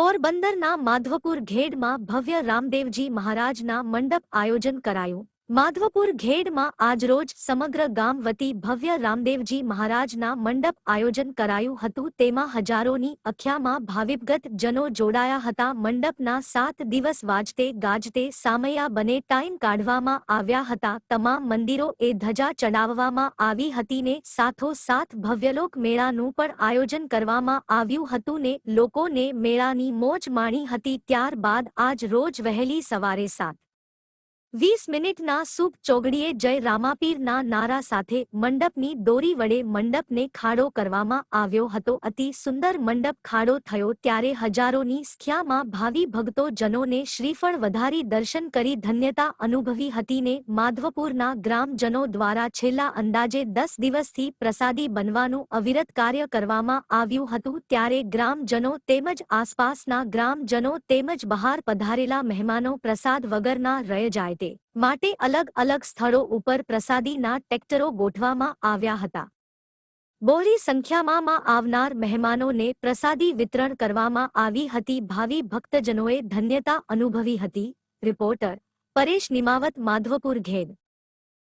પોરબંદરના માધવપુર ઘેડમાં ભવ્ય રામદેવજી મહારાજના મંડપ આયોજન કરાયું. માધવપુર ઘેડમાં આજરોજ સમગ્ર ગામ વતી ભવ્ય રામદેવજી મહારાજના મંડપ આયોજન કરાયું હતું. તેમાં હજારોની અખ્યામાં ભાવિપગત જનો જોડાયા હતા. મંડપના સાત દિવસ વાજતે ગાજતે સામૈયા બને ટાઈમ કાઢવામાં આવ્યા હતા. તમામ મંદિરો એ ધજા ચડાવવામાં આવી હતી ને સાથોસાથ ભવ્યલોક મેળાનું પણ આયોજન કરવામાં આવ્યું હતું ને લોકોને મેળાની મોજ માણી હતી. ત્યારબાદ આજ રોજ વહેલી સવારે સાત વીસ મિનિટના સૂપ ચોગડીએ જય રામાપીરના નારા સાથે મંડપની દોરી વડે મંડપને ખાડો કરવામાં આવ્યો હતો. અતિ સુંદર મંડપ ખાડો થયો ત્યારે હજારોની સંખ્યામાં ભાવિ ભક્તો જનોને શ્રીફળ વધારી દર્શન કરી ધન્યતા અનુભવી હતી ને માધવપુરના ગ્રામજનો દ્વારા છેલ્લા અંદાજે દસ દિવસથી પ્રસાદી બનવાનું અવિરત કાર્ય કરવામાં આવ્યું હતું. ત્યારે ગ્રામજનો તેમજ આસપાસના ગ્રામજનો તેમજ બહાર પધારેલા મહેમાનો પ્રસાદ વગરના રહી જાય તે માટે અલગ અલગ સ્થળો ઉપર પ્રસાદીના ટેક્ટરો ગોઠવામાં આવ્યા હતા. બોરી સંખ્યામાં આવનાર મહેમાનોને પ્રસાદી વિતરણ કરવામાં આવી હતી. ભાવિ ભક્તજનોએ ધન્યતા અનુભવી હતી. રિપોર્ટર પરેશ નિમાવત, માધવપુર ઘેડ